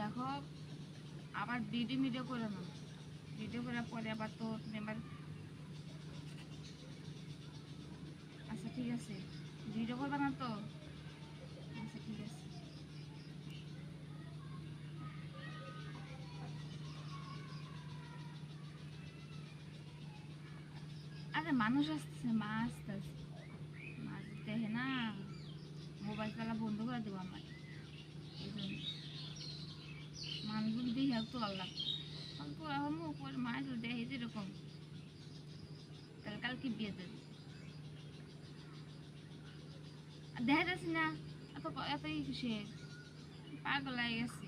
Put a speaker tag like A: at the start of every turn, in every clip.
A: দেখো, আবার video video করে না ভিডিও করার পরে আবার তো আবার আচ্ছা ঠিক আছে। ভিডিও করবে না তো? আচ্ছা ঠিক আছে। আরে মানুষ আসছে মা আসতেছে। মাছ দেখে না। মোবাইল চালা বন্ধ করে দেবো আমার এই জন্য। দেখে আর অল্প এখন উপর মাছ দেখে যেরকম তাহলে কালকে বিয়ে দেবে। দেখা যাচ্ছে না, এত ক- এত সে পাগল হয়ে গেছে।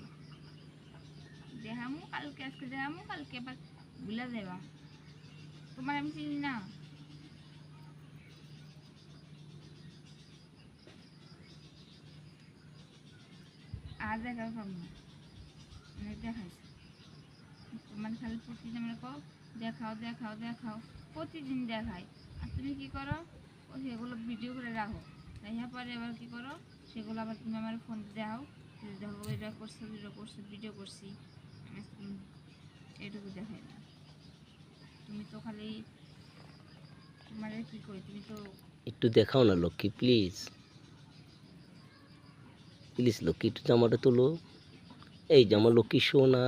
A: দেখামু কালকে, আজকে দেখামু, কালকে আবার ভুলে দেবা তোমার আমি চিনি না। আর দেখা পাবো দেখাইছে তোমার খালি প্রতিদিন আমরা কও দেখাও দেখাও দেখাও, প্রতিদিন দেখাই আর তুমি কি করো? ও সেগুলো ভিডিও করে রাখো। রাখার পরে আবার কি করো? সেগুলো আবার তুমি আমার ফোন দেখাও দেখো, এটা করছে ভিডিও করছে ভিডিও করছি। এটুকু দেখাই না। তুমি তো খালি তোমার কি কই তুমি তো
B: একটু দেখাও না, লক্ষ্মী প্লিজ প্লিজ লক্ষ্মী, একটু জামাটা তোলো। এই জামা লক্ষ্মী সোনা।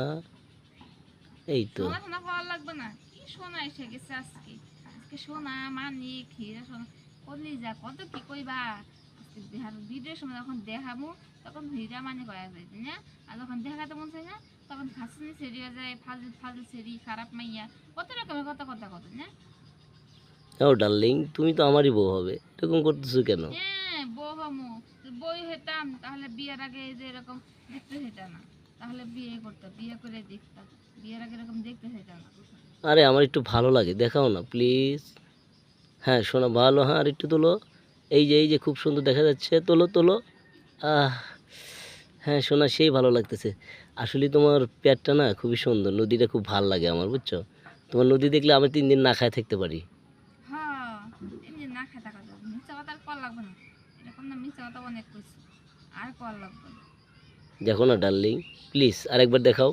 B: এই তো।
A: লাগবে না। কি সোনা এসে গেছে আজকে? আজকে সোনা মানি ক্ষীরা সোনা। করলি যা কত কি কইবা? ভিডিওর সময় যখন দেখাবো তখন হীরা মানে কয়া যায় না? আর যখন দেখাতে মন না তখন সেরি হয়ে যায় ফালতু ফালতু সেরি খারাপ মাইয়া। কত রকমের কথা কথা কথা না?
B: ও ডার্লিং তুমি তো আমারই বউ হবে। এরকম করতেছো কেন?
A: হ্যাঁ বউ হমু বই হতাম তাহলে বিয়ের আগে যে এরকম দেখতে হইতাম না। তাহলে বিয়ে করতো বিয়ে করে দেখতাম বিয়ের আগে এরকম দেখতে না।
B: আরে আমার একটু ভালো লাগে দেখাও না প্লিজ হ্যাঁ শোনা ভালো হ্যাঁ আর একটু তোলো। এই যে এই যে খুব সুন্দর দেখা যাচ্ছে তোলো তোলো। আহ হ্যাঁ শোনা সেই ভালো লাগতেছে। আসলে তোমার পেটটা না খুবই সুন্দর নদীটা খুব ভালো লাগে আমার বুঝছ? তোমার নদী দেখলে আমি তিন দিন না খায় থাকতে পারি।
A: হ্যাঁ এমনি না খেতে কথা মিথ্যা কথা আর কল লাগবে না। এরকম না মিথ্যা কথা অনেক কইছি। আর কল লাগবে না।
B: দেখো না ডার্লিং প্লিজ আরেকবার দেখাও।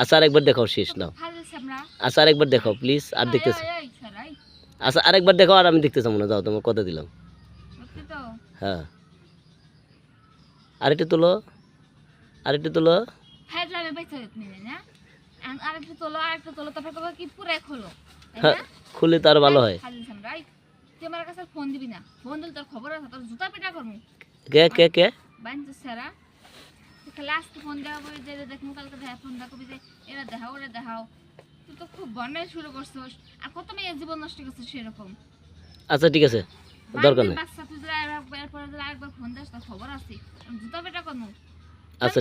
B: আচ্ছা আরেকবার দেখাও শেষ নাও। আচ্ছা আরেকবার দেখাও প্লিজ আর দেখতেছি আচ্ছা আরেকবার দেখাও আর আমি দেখতে চাবো না। যাও তোমার কথা দিলাম। হ্যাঁ। আরেকটু তোলো। আরেকটু তোলো।
A: হ্যাঁ খোলো তাই
B: হ্যাঁ খুলে তো আর ভালো হয়।
A: ফাজিল আমরা তুই আমার কাছে ফোন দিবি না। ফোন দিলে তোর খবর আছে তোর জুতা পিটা করব।
B: কে কে কে?
A: খালি আজকে ফোন দেওয়া বলে যে দেখুন কালকে দেখা ফোন দেখো যে এরা দেখাও ওরা দেখাও। তুই তো খুব বন্যায় শুরু করছিস আর কত মেয়ে জীবন নষ্ট করছিস সেরকম?
B: আচ্ছা ঠিক আছে। দরকার নেই।
A: বাচ্চা তুই যদি আরেকবার ফোন দিস তোর খবর আছে। জুতা পেটা কোনো?
B: আচ্ছা